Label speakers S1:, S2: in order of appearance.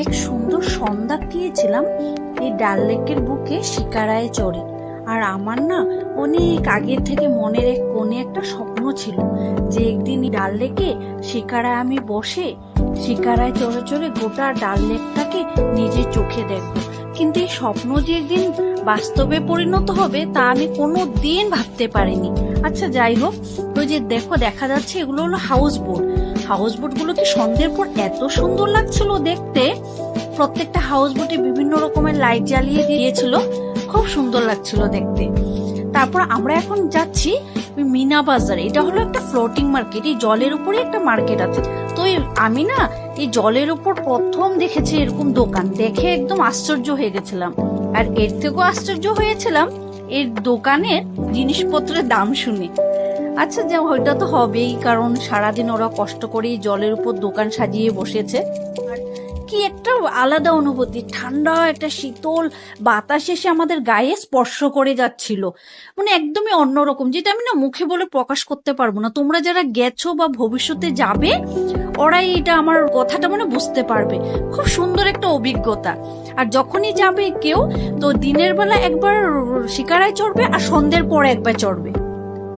S1: এক সুন্দর সন্ধ্যা পেয়েছিলাম এই ডাল লেকের বুকে শিকারায় চড়ে। আর আমার না অনেক আগের থেকে মনের এক কোণে একটা স্বপ্ন ছিল যে একদিন ডাল লেকে শিকারায় আমি বসে, শিকারায় চড়ে চড়ে গোটা ডাল লেকটাকে নিজের চোখে দেখব। স্বপ্ন যে একদিন বাস্তবে পরিণত হবে, তা আমি কোনো দিন ভাবতে পারিনি। আচ্ছা যাই হোক, ওই যে দেখো, দেখা যাচ্ছে এগুলো হলো হাউস বোট হাউস বোট গুলোকে সন্ধ্যের পর এত সুন্দর লাগছিল দেখতে? প্রত্যেকটা হাউস বোটে বিভিন্ন রকমের লাইট জ্বালিয়ে দিয়েছিল, খুব সুন্দর লাগছিল দেখতে। তারপর আমরা এখন যাচ্ছি মিনা বাজার। এটা হলো একটা ফ্লোটিং মার্কেট এই জলের উপরে একটা মার্কেট আছে। তো আমি না এই জলের উপর প্রথম দেখেছি এরকম দোকান। দেখে একদম আশ্চর্য হয়ে গেছিলাম। আর এর থেকেও আশ্চর্য হয়েছিলাম, এর দোকানের জিনিসপত্রের দাম শুনে। আচ্ছা যে ওইটা তো হবেই, কারণ সারাদিন ওরা কষ্ট করেই জলের উপর দোকান সাজিয়ে বসেছে। আর কি একটা আলাদা অনুভূতি। ঠান্ডা, একটা শীতল বাতাস এসে আমাদের গায়ে স্পর্শ করে যাচ্ছিল। মানে একদমই অন্যরকম, যেটা আমি না মুখে বলে প্রকাশ করতে পারব না। তোমরা যারা গেছো বা ভবিষ্যতে যাবে, ওরাই এটা আমার কথাটা মানে বুঝতে পারবে। খুব সুন্দর একটা অভিজ্ঞতা। আর যখনই যাবে কেউ, তো দিনের বেলা একবার শিকারায় চড়বে আর সন্ধ্যের পর একবার চড়বে।